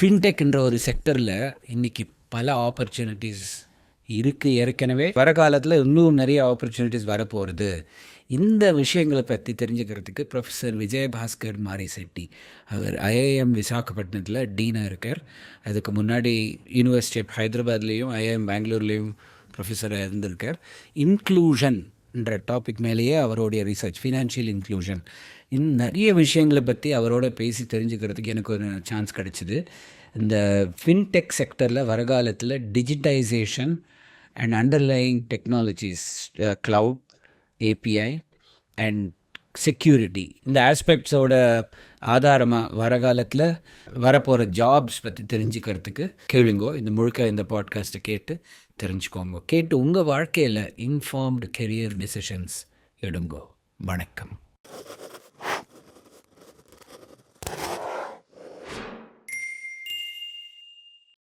ஃபின்டெக்ன்ற ஒரு செக்டரில் இன்றைக்கி பல ஆப்பர்ச்சுனிட்டிஸ் இருக்குது ஏற்கனவே வர காலத்தில் இன்னும் நிறைய ஆப்பர்ச்சுனிட்டிஸ் வரப்போகிறது இந்த விஷயங்களை பற்றி தெரிஞ்சுக்கிறதுக்கு ப்ரொஃபஸர் விஜயபாஸ்கர் மாரி செட்டி அவர் ஐஐஎம் விசாகப்பட்டினத்தில் டீனாக இருக்கார். அதுக்கு முன்னாடி யூனிவர்சிட்டி ஆஃப் ஹைதராபாத்லேயும் ஐஐஎம் பெங்களூர்லேயும் ப்ரொஃபஸராக இருந்திருக்கார். என்ற டாபிக் மேலேயே அவருடைய ரிசர்ச் ஃபினான்ஷியல் இன்க்ளூஷன் இன்னும் நிறைய விஷயங்களை பற்றி அவரோட பேசி தெரிஞ்சுக்கிறதுக்கு எனக்கு ஒரு சான்ஸ் கிடச்சிது. இந்த ஃபின்டெக் செக்டரில் வரகாலத்தில் digitisation and underlying technologies cloud API and security இந்த ஆஸ்பெக்ட்ஸோட ஆதாரமாக வர காலத்தில் வரப்போகிற ஜாப்ஸ் பற்றி தெரிஞ்சுக்கிறதுக்கு கேளுங்கோ. இந்த முழுக்க இந்த பாட்காஸ்ட்டை கேட்டு தெரிஞ்சுக்கோங்க. கேட்டு உங்கள் வாழ்க்கையில் இன்ஃபார்ம்டு கெரியர் டெசிஷன்ஸ் எடுங்கோ. வணக்கம்.